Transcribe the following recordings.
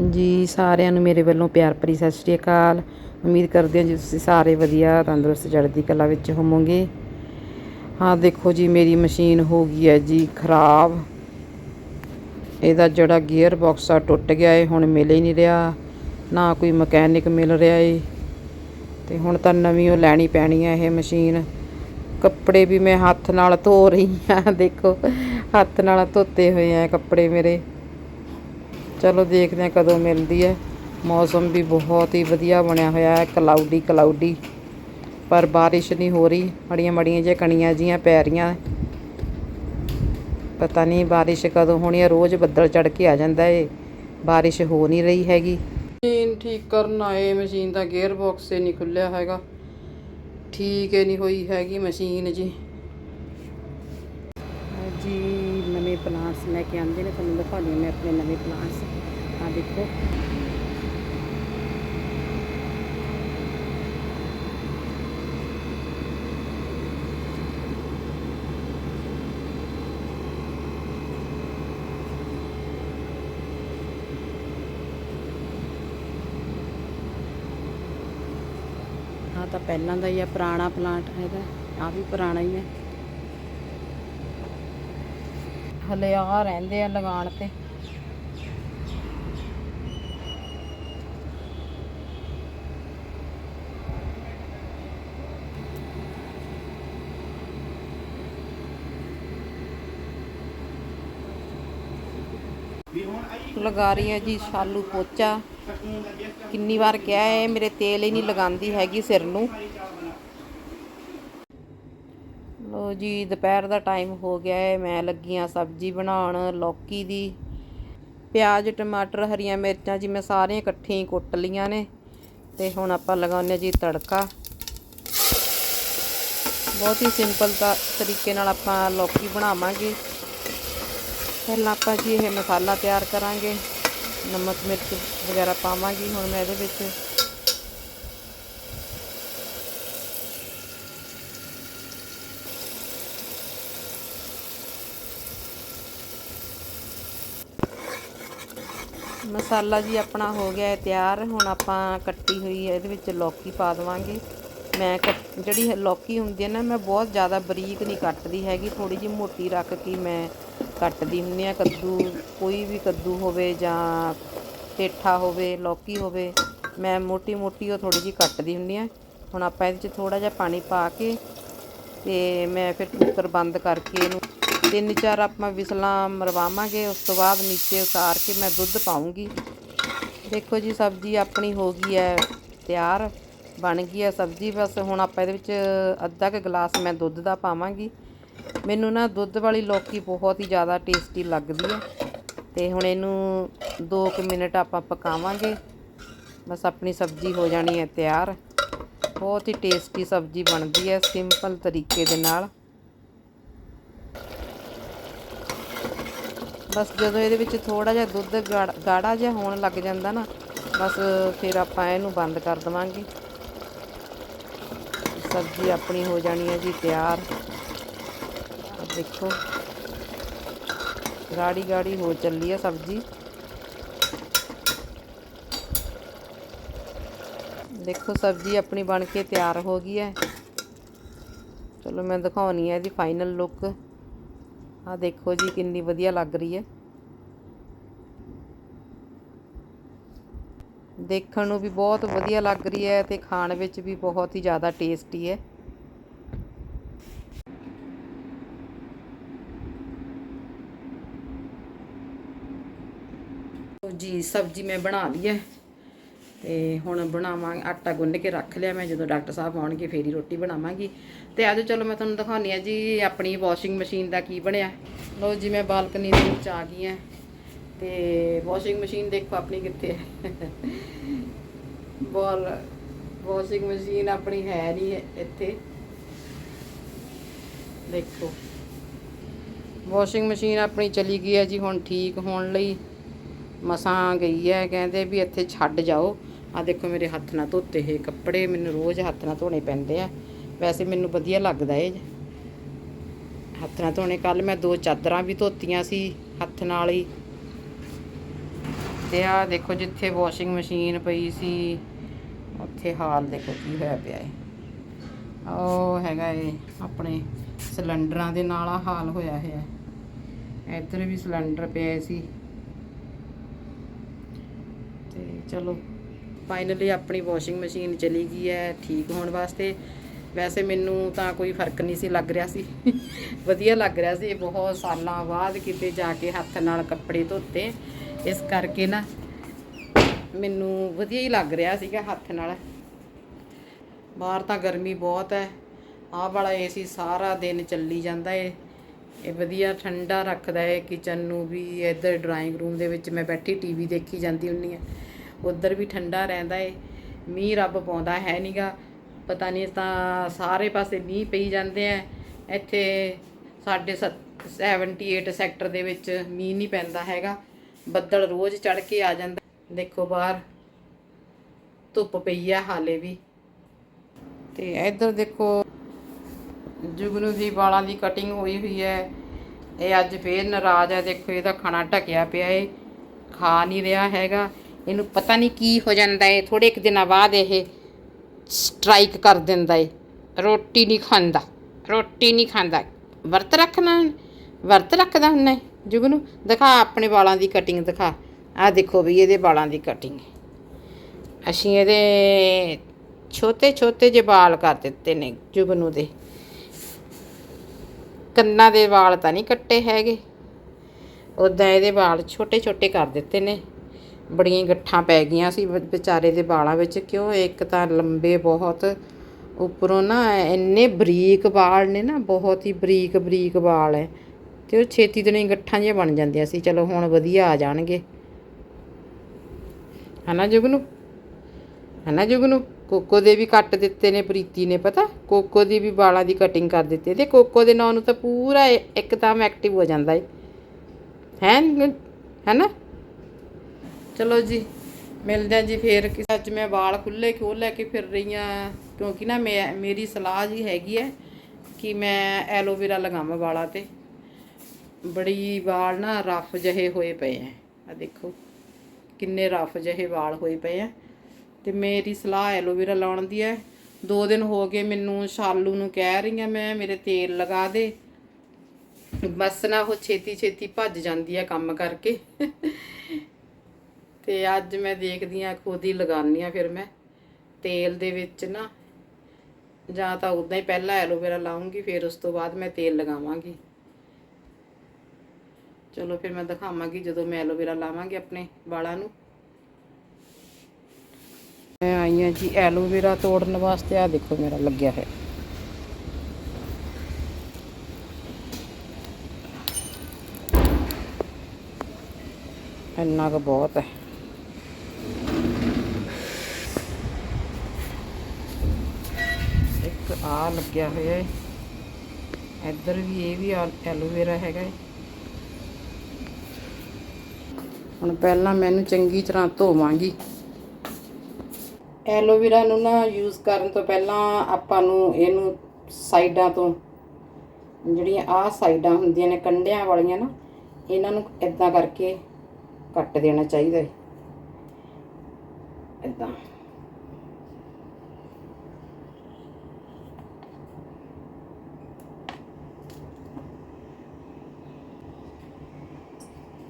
ਜੀ, ਸਾਰਿਆਂ ਨੂੰ ਮੇਰੇ ਵੱਲੋਂ ਪਿਆਰ ਭਰੀ ਸਤਿ ਸ਼੍ਰੀ ਅਕਾਲ। ਉਮੀਦ ਕਰਦੇ ਹਾਂ ਜੀ ਤੁਸੀਂ ਸਾਰੇ ਵਧੀਆ, ਤੰਦਰੁਸਤ, ਚੜ੍ਹਦੀ ਕਲਾ ਵਿੱਚ ਹੋਵੋਗੇ। ਹਾਂ, ਦੇਖੋ ਜੀ, ਮੇਰੀ ਮਸ਼ੀਨ ਹੋ ਗਈ ਹੈ ਜੀ ਖਰਾਬ। ਇਹਦਾ ਜਿਹੜਾ ਗੀਅਰ ਬਾਕਸ ਆ ਟੁੱਟ ਗਿਆ ਏ, ਹੁਣ ਮਿਲ ਹੀ ਨਹੀਂ ਰਿਹਾ। ਨਾ ਕੋਈ ਮਕੈਨਿਕ ਮਿਲ ਰਿਹਾ ਏ। ਤੇ ਹੁਣ ਤਾਂ ਨਵੀਂ ਉਹ ਲੈਣੀ ਪੈਣੀ ਹੈ ਇਹ ਮਸ਼ੀਨ। ਕੱਪੜੇ ਵੀ ਮੈਂ ਹੱਥ ਨਾਲ ਧੋ ਰਹੀ ਹਾਂ, ਦੇਖੋ। ਹੱਥ ਨਾਲ ਧੋਤੇ ਹੋਏ ਆ ਕੱਪੜੇ ਮੇਰੇ। ਚਲੋ ਦੇਖਦੇ ਹਾਂ ਕਦੋਂ ਮਿਲਦੀ ਹੈ। ਮੌਸਮ ਵੀ ਬਹੁਤ ਹੀ ਵਧੀਆ ਬਣਿਆ ਹੋਇਆ ਹੈ ਕਲਾਉਡੀ ਕਲਾਉਡੀ ਪਰ ਬਾਰਿਸ਼ ਨਹੀਂ ਹੋ ਰਹੀ, ਮੜੀਆਂ ਮੜੀਆਂ ਜਿਹੀਆਂ ਕਣੀਆਂ ਜੀਆਂ ਪੈ ਰਹੀਆਂ। ਪਤਾ ਨਹੀਂ ਬਾਰਿਸ਼ ਕਦੋਂ ਹੋਣੀ ਹੈ, ਰੋਜ਼ ਬੱਦਲ ਚੜ ਕੇ ਆ ਜਾਂਦਾ ਏ। ਬਾਰਿਸ਼ ਹੋ ਨਹੀਂ ਰਹੀ ਹੈਗੀ। ਮਸ਼ੀਨ ਠੀਕ ਕਰਨ ਆਏ ਮਸ਼ੀਨ ਦਾ ਗੇਅਰ ਬਾਕਸ ਹੀ ਨਹੀਂ ਖੁੱਲਿਆ ਹੈਗਾ। ਠੀਕ ਹੀ ਨਹੀਂ ਹੋਈ ਹੈਗੀ ਮਸ਼ੀਨ ਜੀ ਨਵੇਂ ਪਲਾਂਟਸ ਲੈ ਕੇ ਆਉਂਦੇ ਨੇ ਤੁਹਾਨੂੰ ਦਿਖਾਉਂਦੀ ਹਾਂ ਮੈਂ ਆਪਣੇ ਨਵੇਂ ਪਲਾਂਟਸ ਆ ਦੇਖੋ। ਆ ਤਾਂ ਪਹਿਲਾਂ ਦਾ ਹੀ ਆ ਪੁਰਾਣਾ ਪਲਾਂਟ ਹੈਗਾ ਆ ਵੀ ਪੁਰਾਣਾ ਹੀ ਹੈ ਹਲੇ ਆ ਰਹਿੰਦੇ ਆ ਲਗਾਉਣ ਤੇ। ਲਗਾ ਰਹੀ ਹੈ ਜੀ ਸ਼ਾਲੂ ਪੋਚਾ। ਕਿੰਨੀ ਵਾਰ ਕਿਹਾ ਹੈ ਮੇਰੇ ਤੇਲ ਹੀ ਨਹੀਂ ਲਗਾਉਂਦੀ ਹੈਗੀ ਸਿਰ ਨੂੰ। ਲੋ ਜੀ, ਦੁਪਹਿਰ ਦਾ ਟਾਈਮ ਹੋ ਗਿਆ ਹੈ ਮੈਂ ਲੱਗੀ ਆ ਸਬਜ਼ੀ ਬਣਾਉਣ, ਲੌਕੀ ਦੀ। ਪਿਆਜ਼, ਟਮਾਟਰ, ਹਰੀਆਂ ਮਿਰਚਾਂ ਜੀ, ਮੈਂ ਸਾਰੀਆਂ ਇਕੱਠੀਆਂ ਹੀ ਕੁੱਟ ਲੀਆਂ ਨੇ। ਤੇ ਹੁਣ ਆਪਾਂ ਲਗਾਉਂਦੇ ਹਾਂ ਜੀ ਤੜਕਾ। ਬਹੁਤ ਹੀ ਸਿੰਪਲ ਦਾ ਤਰੀਕੇ ਨਾਲ ਆਪਾਂ ਲੌਕੀ ਬਣਾਵਾਂਗੇ। ਪਹਿਲਾਂ ਆਪਾਂ ਜੀ ਇਹ ਮਸਾਲਾ ਤਿਆਰ ਕਰਾਂਗੇ। ਨਮਕ, ਮਿਰਚ ਵਗੈਰਾ ਪਾਵਾਂਗੀ। ਹੁਣ ਮੈਂ ਇਹਦੇ ਵਿੱਚ ਮਸਾਲਾ ਜੀ ਆਪਣਾ ਹੋ ਗਿਆ ਹੈ ਤਿਆਰ, ਹੁਣ ਆਪਾਂ ਕੱਟੀ ਹੋਈ ਹੈ, ਇਹਦੇ ਵਿੱਚ ਲੌਕੀ ਪਾ ਦੇਵਾਂਗੇ। ਮੈਂ ਕੱਟ- ਜਿਹੜੀ ਲੌਕੀ ਹੁੰਦੀ ਹੈ ਨਾ, ਮੈਂ ਬਹੁਤ ਜ਼ਿਆਦਾ ਬਰੀਕ ਨਹੀਂ ਕੱਟਦੀ ਹੈਗੀ ਥੋੜੀ ਜਿਹੀ ਮੋਟੀ ਰੱਖ ਕੇ ਮੈਂ ਕੱਟਦੀ ਹੁੰਦੀ ਆ ਕੱਦੂ, ਕੋਈ ਵੀ ਕੱਦੂ ਹੋਵੇ ਜਾਂ ਪੇਠਾ ਹੋਵੇ, ਲੌਕੀ ਹੋਵੇ, ਮੈਂ ਮੋਟੀ ਮੋਟੀ ਉਹ ਥੋੜੀ ਜਿਹੀ ਕੱਟਦੀ ਹੁੰਦੀ ਆ ਹੁਣ ਆਪਾਂ ਇਹਦੇ 'ਚ ਥੋੜਾ ਜਿਹਾ ਪਾਣੀ ਪਾ ਕੇ ਤੇ ਮੈਂ ਫਿਰ ਕੁੱਕਰ ਬੰਦ ਕਰਕੇ ਇਹਨੂੰ ਤਿੰਨ ਚਾਰ ਆਪਾਂ ਵਿਸਲਾਂ ਮਰਵਾਵਾਂਗੇ, ਉਸ ਤੋਂ ਬਾਅਦ ਨੀਚੇ ਉਤਾਰ ਕੇ ਮੈਂ ਦੁੱਧ ਪਾਉਂਗੀ। ਦੇਖੋ ਜੀ, ਸਬਜ਼ੀ ਆਪਣੀ ਹੋ ਗਈ ਹੈ, ਤਿਆਰ ਬਣ ਗਈ ਹੈ ਸਬਜ਼ੀ। ਬਸ ਹੁਣ ਆਪਾਂ ਇਹਦੇ ਵਿੱਚ ਅੱਧਾ ਕੁ ਗਲਾਸ ਮੈਂ ਦੁੱਧ ਦਾ ਪਾਵਾਂਗੀ। ਮੈਨੂੰ ਨਾ ਦੁੱਧ ਵਾਲੀ ਲੌਕੀ ਬਹੁਤ ਹੀ ਜ਼ਿਆਦਾ ਟੇਸਟੀ ਲੱਗਦੀ ਹੈ ਤੇ ਹੁਣ ਇਹਨੂੰ 2 ਕੁ ਮਿੰਟ ਆਪਾਂ ਪਕਾਵਾਂਗੇ। ਬਸ ਆਪਣੀ ਸਬਜ਼ੀ ਹੋ ਜਾਣੀ ਹੈ ਤਿਆਰ। ਬਹੁਤ ਹੀ ਟੇਸਟੀ ਸਬਜ਼ੀ ਬਣਦੀ ਹੈ, ਸਿੰਪਲ ਤਰੀਕੇ ਦੇ ਨਾਲ। ਬਸ ਜਦੋਂ ਇਹਦੇ ਵਿੱਚ ਥੋੜਾ ਜਿਹਾ ਦੁੱਧ ਗਾੜ- ਗਾੜਾ ਜਿਹਾ ਹੋਣ ਲੱਗ ਜਾਂਦਾ ਨਾ, ਬਸ ਫਿਰ ਆਪਾਂ ਇਹਨੂੰ ਬੰਦ ਕਰ ਦਵਾਂਗੇ। ਸਬਜ਼ੀ ਆਪਣੀ ਹੋ ਜਾਣੀ ਹੈ ਜੀ ਤਿਆਰ। ਦੇਖੋ। ਗਾੜੀ ਗਾੜੀ ਹੋ ਚੱਲੀ ਹੈ ਸਬਜ਼ੀ। ਦੇਖੋ ਸਬਜ਼ੀ ਆਪਣੀ ਬਣ ਕੇ ਤਿਆਰ ਹੋ ਗਈ ਹੈ। ਚਲੋ ਮੈਂ ਦਿਖਾਉਣੀ ਹੈ ਇਹਦੀ ਫਾਈਨਲ ਲੁੱਕ ਆ ਦੇਖੋ ਜੀ ਕਿੰਨੀ ਵਧੀਆ ਲੱਗ ਰਹੀ ਹੈ। ਦੇਖਣ ਨੂੰ ਵੀ ਬਹੁਤ ਵਧੀਆ ਲੱਗ ਰਹੀ ਹੈ ਤੇ ਖਾਣ ਵਿੱਚ ਵੀ ਬਹੁਤ ਹੀ ਜ਼ਿਆਦਾ ਟੇਸਟੀ ਹੈ। ਜੀ, ਸਬਜ਼ੀ ਮੈਂ ਬਣਾ ਲਈ ਹੈ। ਤੇ ਹੁਣ ਬਣਾਵਾਂਗੇ, ਆਟਾ ਗੁੰਨ ਕੇ ਰੱਖ ਲਿਆ ਮੈਂ, ਜਦੋਂ ਡਾਕਟਰ ਸਾਹਿਬ ਆਉਣਗੇ ਫੇਰ ਹੀ ਰੋਟੀ ਬਣਾਵਾਂਗੀ। ਤੇ ਆਜੋ ਚਲੋ ਮੈਂ ਤੁਹਾਨੂੰ ਦਿਖਾਉਣੀ ਆ ਜੀ ਆਪਣੀ ਵਾਸ਼ਿੰਗ ਮਸ਼ੀਨ ਦਾ ਕੀ ਬਣਿਆ। ਲੋ ਜੀ ਮੈਂ ਬਾਲਕਨੀ ਦੇ ਵਿੱਚ ਆ ਗਈ ਆ। ਤੇ ਵਾਸ਼ਿੰਗ ਮਸ਼ੀਨ ਦੇਖੋ ਆਪਣੀ ਕਿੱਥੇ ਹੈ ਬੋਲ, ਵਾਸ਼ਿੰਗ ਮਸ਼ੀਨ ਆਪਣੀ ਹੈ ਨਹੀਂ ਇੱਥੇ। ਦੇਖੋ। ਵਾਸ਼ਿੰਗ ਮਸ਼ੀਨ ਆਪਣੀ ਚਲੀ ਗਈ ਹੈ ਜੀ, ਹੁਣ ਠੀਕ ਹੋਣ ਲਈ ਮਸਾਂ ਗਈ ਹੈ ਕਹਿੰਦੇ ਵੀ ਇੱਥੇ ਛੱਡ ਜਾਓ। ਆ ਦੇਖੋ ਮੇਰੇ ਹੱਥ ਨਾਲ ਧੋਤੇ ਹੋਏ ਕੱਪੜੇ, ਮੈਨੂੰ ਰੋਜ਼ ਹੱਥ ਨਾਲ ਧੋਣੇ ਪੈਂਦੇ ਆ। ਵੈਸੇ ਮੈਨੂੰ ਵਧੀਆ ਲੱਗਦਾ ਇਹ ਹੱਥ ਨਾਲ ਧੋਣੇ ਕੱਲ ਮੈਂ ਦੋ ਚਾਦਰਾਂ ਵੀ ਧੋਤੀਆਂ ਸੀ ਹੱਥ ਨਾਲ ਹੀ। ਤੇ ਆ ਦੇਖੋ ਜਿੱਥੇ ਵਾਸ਼ਿੰਗ ਮਸ਼ੀਨ ਪਈ ਸੀ, ਉੱਥੇ ਹਾਲ ਦੇਖੋ ਕੀ ਹੋਇਆ ਪਿਆ ਹੈ ਉਹ ਹੈਗਾ ਏ ਆਪਣੇ ਸਿਲੰਡਰਾਂ ਦੇ ਨਾਲ ਆ ਹਾਲ ਹੋਇਆ ਹੈ। ਇੱਧਰ ਵੀ ਸਿਲੰਡਰ ਪਏ ਸੀ। ਤੇ ਚਲੋ ਫਾਈਨਲੀ ਆਪਣੀ ਵਾਸ਼ਿੰਗ ਮਸ਼ੀਨ ਚਲੀ ਗਈ ਹੈ, ਠੀਕ ਹੋਣ ਵਾਸਤੇ। ਵੈਸੇ ਮੈਨੂੰ ਤਾਂ ਕੋਈ ਫ਼ਰਕ ਨਹੀਂ ਸੀ ਲੱਗ ਰਿਹਾ ਸੀ। ਵਧੀਆ ਲੱਗ ਰਿਹਾ ਸੀ, ਬਹੁਤ ਸਾਲਾਂ ਬਾਅਦ ਕਿਤੇ ਜਾ ਕੇ ਹੱਥ ਨਾਲ ਕੱਪੜੇ ਧੋਤੇ। ਇਸ ਕਰਕੇ ਨਾ ਮੈਨੂੰ ਵਧੀਆ ਹੀ ਲੱਗ ਰਿਹਾ ਸੀਗਾ ਹੱਥ ਨਾਲ। ਬਾਹਰ ਤਾਂ ਗਰਮੀ ਬਹੁਤ ਹੈ। ਆਹ ਵਾਲਾ ਏਸੀ ਸਾਰਾ ਦਿਨ ਚੱਲੀ ਜਾਂਦਾ ਏ। ਇਹ ਵਧੀਆ ਠੰਡਾ ਰੱਖਦਾ ਏ ਕਿਚਨ ਨੂੰ ਵੀ। ਇੱਧਰ ਡਰਾਇੰਗ ਰੂਮ ਦੇ ਵਿੱਚ ਮੈਂ ਬੈਠੀ ਟੀਵੀ ਦੇਖੀ ਜਾਂਦੀ ਹੁੰਨੀ ਆ ਉੱਧਰ ਵੀ ਠੰਡਾ ਰਹਿੰਦਾ ਏ, ਮੀਂਹ ਰੱਬ ਪਾਉਂਦਾ ਹੈ ਨੀਗਾ ਪਤਾ ਨਹੀਂ ਤਾਂ ਸਾਰੇ ਪਾਸੇ ਮੀਂਹ ਪਈ ਜਾਂਦੇ ਆ। ਇੱਥੇ ਸਾਡੇ ਸੱਤ- 78 ਸੈਕਟਰ ਦੇ ਵਿੱਚ ਮੀਂਹ ਨਹੀਂ ਪੈਂਦਾ ਹੈਗਾ। ਬੱਦਲ ਰੋਜ਼ ਚੜ ਕੇ ਆ ਜਾਂਦਾ। ਦੇਖੋ ਬਾਹਰ, ਧੁੱਪ ਪਈ ਆ ਹਾਲੇ ਵੀ। ਤੇ ਇੱਧਰ ਦੇਖੋ, ਜੁਗਨੂ ਦੀ ਵਾਲਾਂ ਦੀ ਕਟਿੰਗ ਹੋਈ ਹੋਈ ਹੈ। ਇਹ ਅੱਜ ਫੇਰ ਨਾਰਾਜ਼ ਹੈ। ਦੇਖੋ ਇਹਦਾ ਖਾਣਾ ਢਕਿਆ ਪਿਆ ਏ। ਖਾ ਨਹੀਂ ਰਿਹਾ ਹੈਗਾ। ਇਹਨੂੰ ਪਤਾ ਨਹੀਂ ਕੀ ਹੋ ਜਾਂਦਾ ਏ ਥੋੜੇ ਇੱਕ ਦਿਨਾਂ ਬਾਅਦ ਇਹ ਸਟ੍ਰਾਈਕ ਕਰ ਦਿੰਦਾ ਏ। ਰੋਟੀ ਨਹੀਂ ਖਾਂਦਾ, ਰੋਟੀ ਨਹੀਂ ਖਾਂਦਾ। ਵਰਤ ਰੱਖਣਾ, ਵਰਤ ਰੱਖਦਾ ਹੁੰਦਾ ਏ? ਜੁਗਨੂ, ਦਿਖਾ ਆਪਣੇ ਵਾਲਾਂ ਦੀ ਕਟਿੰਗ ਦਿਖਾ। ਆਹ ਦੇਖੋ ਵੀ ਇਹਦੇ ਵਾਲਾਂ ਦੀ ਕਟਿੰਗ ਅਸੀਂ ਇਹਦੇ ਛੋਟੇ ਛੋਟੇ ਜਿਹੇ ਵਾਲ ਕਰ ਦਿੱਤੇ ਨੇ ਜੁਗਨੂ ਦੇ। ਕੰਨਾਂ ਦੇ ਵਾਲ ਤਾਂ ਨਹੀਂ ਕੱਟੇ ਹੈਗੇ। ਉਦਾਂ ਇਹਦੇ ਵਾਲ ਛੋਟੇ ਛੋਟੇ ਕਰ ਦਿੱਤੇ ਨੇ। ਬੜੀਆਂ ਗੱਠਾਂ ਪੈ ਗਈਆਂ ਸੀ ਵਿਚਾਰੇ ਦੇ ਵਾਲਾਂ ਵਿੱਚ, ਕਿਉਂ ਇੱਕ ਤਾਂ ਲੰਬੇ ਬਹੁਤ ਉੱਪਰੋਂ ਨਾ ਇੰਨੇ ਬਰੀਕ ਵਾਲ ਨੇ ਨਾ, ਬਹੁਤ ਹੀ ਬਰੀਕ ਬਰੀਕ ਵਾਲ ਹੈ ਤੇ ਉਹ ਛੇਤੀ ਤੋਂ ਨਹੀਂ ਗੱਠਾਂ ਜਿਹੀਆਂ ਬਣ ਜਾਂਦੀਆਂ ਸੀ, ਚਲੋ ਹੁਣ ਵਧੀਆ ਆ ਜਾਣਗੇ। ਹਨਾ ਜੁਗਨੂ? ਹਨਾ ਜੁਗਨੂ? ਕੋਕੋ ਦੇ ਵੀ ਕੱਟ ਦਿੱਤੇ ਨੇ ਪ੍ਰੀਤੀ ਨੇ, ਪਤਾ? ਕੋਕੋ ਦੀ ਵੀ ਵਾਲਾਂ ਦੀ ਕਟਿੰਗ ਕਰ ਦਿੱਤੀ, ਤੇ ਕੋਕੋ ਦੇ ਨਾਂ ਨੂੰ ਤਾਂ ਪੂਰਾ ਇੱਕਦਮ ਐਕਟਿਵ ਹੋ ਜਾਂਦਾ ਏ। ਹੈ? ਹੈਨਾ? ਚਲੋ ਜੀ, ਮਿਲਦੇ ਹਾਂ ਜੀ ਫੇਰ ਕਿ ਅੱਜ ਮੈਂ ਵਾਲ ਖੁੱਲੇ ਕਿਉਂ ਲੈ ਕੇ ਫਿਰ ਰਹੀ ਹਾਂ, ਕਿਉਂਕਿ ਨਾ ਮੈਂ, ਮੇਰੀ ਸਲਾਹ ਜੀ ਹੈਗੀ ਹੈ ਕਿ ਮੈਂ ਐਲੋਵੇਰਾ ਲਗਾਵਾਂ ਵਾਲਾਂ ਤੇ। ਬੜੀ ਵਾਲ ਨਾ ਰਫ ਜਹੇ ਹੋਏ ਪਏ ਐ ਆ ਦੇਖੋ, ਕਿੰਨੇ ਰਫ ਜਹੇ ਵਾਲ ਹੋਏ ਪਏ ਆ ਤੇ ਮੇਰੀ ਸਲਾਹ ਐਲੋਵੇਰਾ ਲਾਉਣ ਦੀ ਹੈ। ਦੋ ਦਿਨ ਹੋ ਗਏ ਮੈਨੂੰ ਸ਼ਾਲੂ ਨੂੰ ਕਹਿ ਰਹੀ ਆ ਮੈਂ, ਮੇਰੇ ਤੇਲ ਲਗਾ ਦੇ। ਬਸ ਨਾ ਉਹ ਛੇਤੀ ਛੇਤੀ ਭੱਜ ਜਾਂਦੀ ਆ ਕੰਮ ਕਰਕੇ। ਤੇ ਅੱਜ ਮੈਂ ਦੇਖਦੀ ਆ ਖੁਦ ਹੀ ਲਗਾਉਣੀ ਆ ਫਿਰ ਮੈਂ। ਤੇਲ ਦੇ ਵਿੱਚ ਨਾ, ਜਾਂ ਤਾਂ ਉਦਾਂ ਹੀ ਪਹਿਲਾਂ ਐਲੋਵੇਰਾ ਲਾਉਂਗੀ, ਫਿਰ ਉਸ ਤੋਂ ਬਾਅਦ ਮੈਂ ਤੇਲ ਲਗਾਵਾਂਗੀ। ਚਲੋ ਫਿਰ ਮੈਂ ਦਿਖਾਵਾਂਗੀ ਜਦੋਂ ਮੈਂ ਐਲੋਵੇਰਾ ਲਾਵਾਂਗੀ ਆਪਣੇ ਵਾਲਾਂ ਨੂੰ। ਮੈਂ ਆਈ ਹਾਂ ਜੀ ਐਲੋਵੇਰਾ ਤੋੜਨ ਵਾਸਤੇ। ਆ ਦੇਖੋ ਮੇਰਾ ਲੱਗਿਆ ਹੈ ਇੰਨਾ ਕੁ ਬਹੁਤ ਹੈ ਇੱਕ ਆ ਲੱਗਿਆ ਹੋਇਆ ਹੈ। ਇੱਧਰ ਵੀ ਇਹ ਵੀ ਐਲੋਵੇਰਾ ਹੈਗਾ ਹੈ। ਹੁਣ ਪਹਿਲਾਂ ਮੈਨੂੰ ਚੰਗੀ ਤਰ੍ਹਾਂ ਧੋਵਾਂਗੀ। ਐਲੋਵੇਰਾ ਨੂੰ ਨਾ ਯੂਜ਼ ਕਰਨ ਤੋਂ ਪਹਿਲਾਂ ਆਪਾਂ ਨੂੰ ਇਹਨੂੰ ਸਾਈਡਾਂ ਤੋਂ ਜਿਹੜੀਆਂ ਆਹ ਸਾਈਡਾਂ ਹੁੰਦੀਆਂ ਨੇ ਕੰਡਿਆਂ ਵਾਲੀਆਂ ਨਾ, ਇਹਨਾਂ ਨੂੰ ਇਦਾਂ ਕਰਕੇ ਕੱਟ ਦੇਣਾ ਚਾਹੀਦਾ ਹੈ। ਇਦਾਂ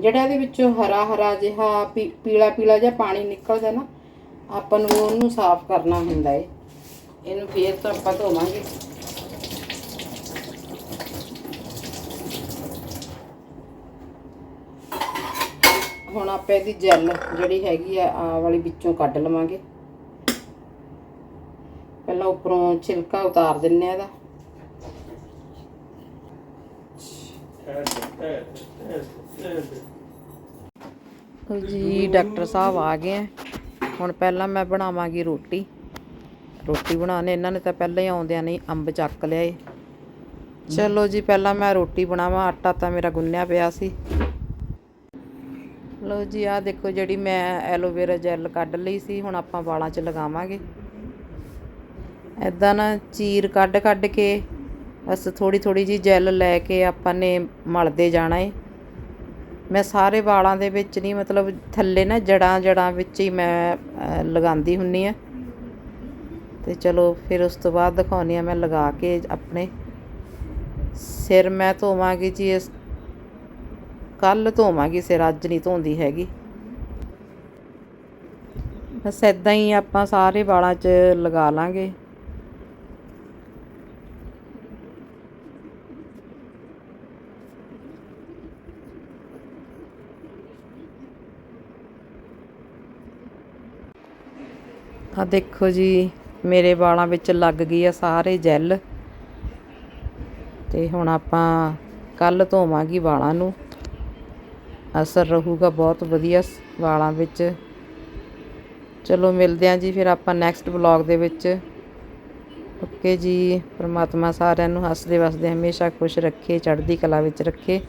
ਜਿਹੜਾ ਇਹਦੇ ਵਿੱਚੋਂ ਹਰਾ ਹਰਾ ਜਿਹਾ ਪੀ- ਪੀਲਾ ਪੀਲਾ ਜਿਹਾ ਪਾਣੀ ਨਿਕਲਦਾ ਨਾ, ਆਪਾਂ ਨੂੰ ਉਹਨੂੰ ਸਾਫ਼ ਕਰਨਾ ਹੁੰਦਾ ਏ। ਇਹਨੂੰ ਫੇਰ ਤੋਂ ਆਪਾਂ ਧੋਵਾਂਗੇ। ਹੁਣ ਆਪਾਂ ਇਹਦੀ ਜੈਲ ਜਿਹੜੀ ਹੈਗੀ ਆ ਆ ਵਾਲੀ ਵਿੱਚੋਂ ਕੱਢ ਲਵਾਂਗੇ। ਪਹਿਲਾਂ ਉੱਪਰੋਂ ਛਿਲਕਾ ਉਤਾਰ ਦਿੰਨੇ ਆ ਇਹਦਾ। ਲਓ ਜੀ, ਡਾਕਟਰ ਸਾਹਿਬ ਆ ਗਏ ਆ। ਹੁਣ ਪਹਿਲਾਂ ਮੈਂ ਬਣਾਵਾਂਗੀ ਰੋਟੀ। ਰੋਟੀ ਬਣਾਉਣੇ, ਇਹਨਾਂ ਨੇ ਤਾਂ ਪਹਿਲਾਂ ਹੀ ਆਉਂਦਿਆਂ ਨਹੀਂ ਅੰਬ ਚੱਕ ਲਿਆ ਚਲੋ ਜੀ, ਪਹਿਲਾਂ ਮੈਂ ਰੋਟੀ ਬਣਾਵਾਂ, ਆਟਾ ਤਾਂ ਮੇਰਾ ਗੁੰਨਿਆ ਪਿਆ ਸੀ। ਲਓ ਜੀ, ਆਹ ਦੇਖੋ ਜਿਹੜੀ ਮੈਂ ਐਲੋਵੇਰਾ ਜੈਲ ਕੱਢ ਲਈ ਸੀ, ਹੁਣ ਆਪਾਂ ਵਾਲਾਂ 'ਚ ਲਗਾਵਾਂਗੇ। ਐਦਾਂ ਨਾ ਚੀਰ ਕੱਢ ਕੱਢ ਕੇ, ਬਸ ਥੋੜੀ ਥੋੜੀ ਜੀ ਜੈਲ ਲੈ ਕੇ ਆਪਾਂ ਨੇ ਮਲਦੇ ਜਾਣਾ ਏ। ਮੈਂ ਸਾਰੇ ਵਾਲਾਂ ਦੇ ਵਿੱਚ ਨਹੀਂ, ਮਤਲਬ ਥੱਲੇ ਨਾ ਜੜਾਂ ਜੜਾਂ ਵਿੱਚ ਹੀ ਮੈਂ ਲਗਾਉਂਦੀ ਹੁੰਨੀ ਆ ਤੇ ਚਲੋ ਫਿਰ ਉਸ ਤੋਂ ਬਾਅਦ ਦਿਖਾਉਣੀ ਆ ਮੈਂ ਲਗਾ ਕੇ ਆਪਣੇ। ਸਿਰ ਮੈਂ ਧੋਵਾਂਗੀ ਜੀ, ਇਸ ਕੱਲ ਧੋਵਾਂਗੀ, ਸਿਰ ਅੱਜ ਨਹੀਂ ਧੋਂਦੀ ਹੈਗੀ। ਬਸ ਇਦਾਂ ਹੀ ਆਪਾਂ ਸਾਰੇ ਵਾਲਾਂ 'ਚ ਲਗਾ ਲਾਂਗੇ। ਆ ਦੇਖੋ ਜੀ, ਮੇਰੇ ਵਾਲਾਂ ਵਿੱਚ ਲੱਗ ਗਈ ਆ ਸਾਰੇ ਜੈਲ। ਤੇ ਹੁਣ ਆਪਾਂ ਕੱਲ ਧੋਵਾਂਗੀ ਵਾਲਾਂ ਨੂੰ। ਅਸਰ ਰਹੂਗਾ ਬਹੁਤ ਵਧੀਆ ਵਾਲਾਂ ਵਿੱਚ। ਚਲੋ ਮਿਲਦੇ ਹਾਂ ਜੀ ਫਿਰ ਆਪਾਂ ਨੈਕਸਟ ਵਲੌਗ ਦੇ ਵਿੱਚ। ਓਕੇ ਜੀ, ਪ੍ਰਮਾਤਮਾ ਸਾਰਿਆਂ ਨੂੰ ਹੱਸਦੇ ਵਸਦੇ ਹਮੇਸ਼ਾ ਖੁਸ਼ ਰੱਖੇ, ਚੜ੍ਹਦੀ ਕਲਾ ਵਿੱਚ ਰੱਖੇ।